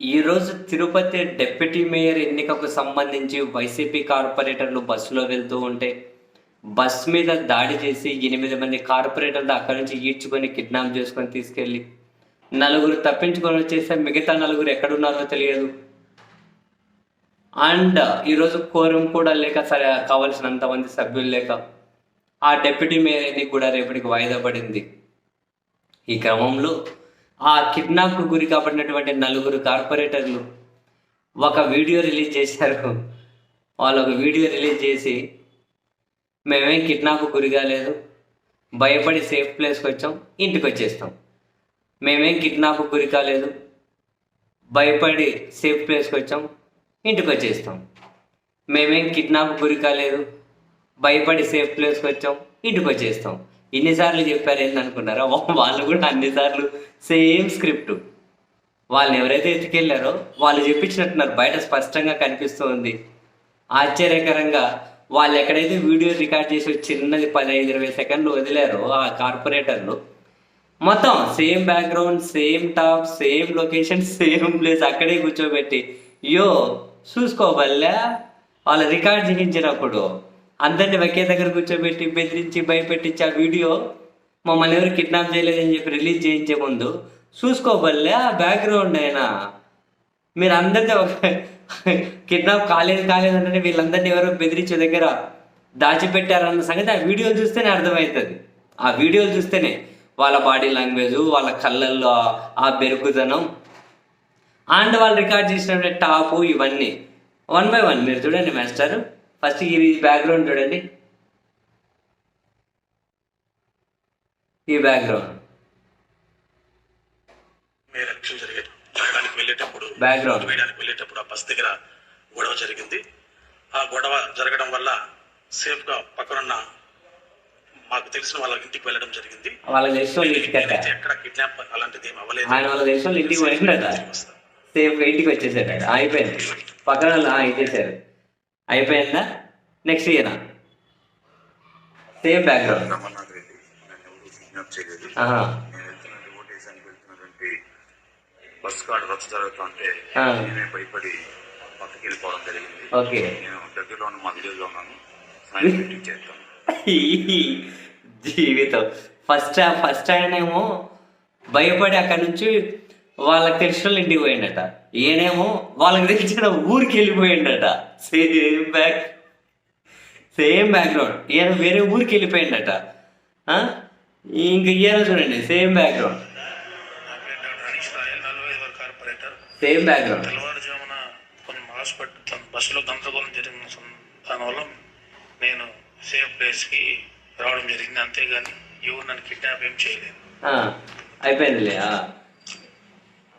ఈరోజు Tirupati deputy mayor ఎన్నికకు సంబంధించి వైసీపీ కార్పొరేటర్లు బస్సులో వెళ్తూ ఉంటే బస్ మీద దాడి చేసి ఎనిమిది మంది కార్పొరేటర్లు అక్కడి నుంచి ఈడ్చుకొని కిడ్నాప్ చేసుకొని తీసుకెళ్ళి నలుగురు తప్పించుకొని వచ్చేస్తే మిగతా నలుగురు ఎక్కడున్నారో తెలియదు. అండ్ ఈరోజు కోరం కూడా లేక సరే కావలసినంత మంది సభ్యులు లేక ఆ డెప్యూటీ మేయర్ ఎన్నిక కూడా రేపటికి వాయిదా పడింది. ఈ క్రమంలో ఆ కిడ్నాప్కు గురి కాబడినటువంటి నలుగురు కార్పొరేటర్లు ఒక వీడియో రిలీజ్ చేశారు. వాళ్ళు ఒక వీడియో రిలీజ్ చేసి మేమేం కిడ్నాప్ గురి కాలేదు. భయపడి సేఫ్ ప్లేస్కి వచ్చాం. ఇంటికి వచ్చేస్తాం మేమేం కిడ్నాప్ గురి కాలేదు. భయపడి సేఫ్ ప్లేస్కి వచ్చాం. ఇంటికి వచ్చేస్తాం మేమేం కిడ్నాప్ గురి కాలేదు. భయపడి సేఫ్ ప్లేస్కి వచ్చాం. ఇంటికి వచ్చేస్తాం ఇన్నిసార్లు చెప్పారు ఏందనుకున్నారా? వాళ్ళు కూడా అన్నిసార్లు సేమ్ స్క్రిప్ట్. వాళ్ళు ఎవరైతే ఎత్తుకెళ్ళారో వాళ్ళు చెప్పించినట్టున్నారు. బయట స్పష్టంగా కనిపిస్తూ ఉంది ఆశ్చర్యకరంగా వాళ్ళు ఎక్కడైతే వీడియో రికార్డ్ చేసి చిన్నది పదహైదు ఇరవై సెకండ్లు వదిలారో ఆ కార్పొరేటర్లు మొత్తం same background same top same location same place అక్కడే కూర్చోబెట్టి యో చూసుకోబల్లా వాళ్ళు రికార్డ్ చేయించినప్పుడు అందరిని ఒకే దగ్గర కూర్చోబెట్టి బెదిరించి భయపెట్టించి ఆ వీడియో మమ్మల్ని ఎవరు కిడ్నాప్ చేయలేదని చెప్పి రిలీజ్ చేయించే ముందు చూసుకోబల్లే ఆ బ్యాక్గ్రౌండ్ అయినా. మీరు అందరితో కిడ్నాప్ కాలేదు కాలేదు అంటే వీళ్ళందరినీ ఎవరో బెదిరించే దగ్గర దాచిపెట్టారన్న సంగతి ఆ వీడియోలు చూస్తేనే అర్థమవుతుంది. ఆ వీడియోలు చూస్తేనే వాళ్ళ బాడీ లాంగ్వేజ్ వాళ్ళ కళ్ళల్లో ఆ- బెరుకుదనం అండ్ వాళ్ళు రికార్డ్ చేసినటువంటి టాపు ఇవన్నీ. వన్ బై వన్ మీరు చూడండి మాస్టర్ ఫస్ట్ ఈ బ్యాక్గ్రౌండ్ చూడండి ఈ బ్యాక్గ్రౌండ్. ఓటు వేయడానికి వెళ్ళేటప్పుడు ఆ బస్ దగ్గర గొడవ జరిగింది ఆ గొడవ జరగడం వల్ల సేఫ్గా పక్కనున్న మాకు తెలిసిన వాళ్ళ ఇంటికి వెళ్ళడం జరిగింది వాళ్ళకి తెలిసిన వాళ్ళు ఇంటికి. ఎక్కడ కిడ్నాప్ అలాంటిది ఏమి అవ్వలేదు ఆయన వాళ్ళ తెలిసిన ఇంటికి వస్తా. సేఫ్ ఇంటికి వచ్చేసాడు. అయిపోయింది పక్కన ఇచ్చేసారు అయిపోయిందా? Next year same background bus card రచ్చ జరుగుతుంటే. నేనే భయపడి పక్కకి వెళ్ళిపోవడం జరిగింది. ఓకే. నేను దగ్గరలో ఉన్న మా విలేజ్లో ఉన్నాను. సాయం చేస్తాను జీవితం. ఫస్ట్ ఫస్ట్ ఆయనేమో భయపడి అక్కడ నుంచి వాళ్ళకి తెలిసిన వాళ్ళ ఇంటికి పోయిండట. ఈయనేమో వాళ్ళకి తెలిసిన ఊరికి వెళ్ళిపోయిండట. సేమ్ బ్యాక్ సేమ్ బ్యాక్గ్రౌండ్ ఈయన వేరే ఊరికి వెళ్ళిపోయిండట? ఇంక ఈయన చూడండి సేమ్ బ్యాక్గ్రౌండ్ సేమ్ బ్యాక్గ్రౌండ్ తెల్లవారుజామున కొంచెం హాస్పిటల్ బస్సులో గందరగోళం జరిగిన దానివల్ల నేను సేఫ్ ప్లేస్కి రావడం జరిగింది. అంతేగాని ఎవరు నన్ను కిడ్నాప్ ఏం చేయలేదు. అయిపోయిందిలే.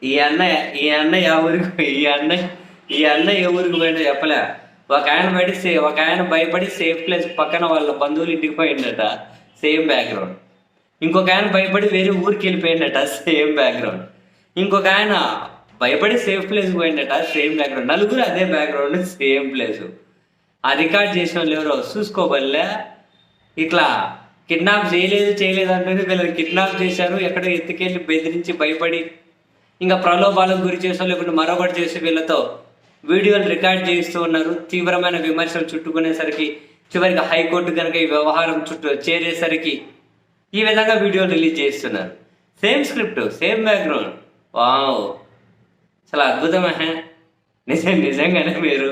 ఈ అన్నయ్య ఈ అన్నయ్య ఎవరికి ఊరికి ఈ అన్నయ్య ఈ అన్నయ్య ఎవరికి ఊరికి పోయిండో చెప్పలే. ఒక ఆయన బయట సే ఒక ఆయన భయపడి సేఫ్ ప్లేస్ పక్కన వాళ్ళ బంధువులు ఇంటికి పోయిండట సేమ్ బ్యాక్గ్రౌండ్ ఇంకొక ఆయన భయపడి వేరే ఊరికి వెళ్ళిపోయిండట సేమ్ బ్యాక్గ్రౌండ్ ఇంకొక ఆయన భయపడి సేఫ్ ప్లేస్ పోయిండట సేమ్ బ్యాక్గ్రౌండ్ నలుగురు అదే బ్యాక్గ్రౌండ్ సేమ్ ప్లేస్ ఆ రికార్డ్ చేసిన వాళ్ళు ఎవరో చూసుకోబల్లే. ఇట్లా కిడ్నాప్ చేయలేదు చేయలేదు అంటే వీళ్ళని కిడ్నాప్ చేశారు ఎక్కడో ఎత్తుకెళ్ళి బెదిరించి భయపడి ఇంకా ప్రలోభాలకు గురి చేసో లేకుంటే మరొకటి చేసి వీళ్ళతో వీడియోలు రికార్డ్ చేయిస్తూ ఉన్నారు. తీవ్రమైన విమర్శలు చుట్టుకునేసరికి చివరికి హైకోర్టు కనుక ఈ వ్యవహారం చుట్టూ చేరేసరికి ఈ విధంగా వీడియోలు రిలీజ్ చేస్తున్నారు. Same script same background. Wow! చాలా అద్భుతమే. నిజం నిజంగానే మీరు.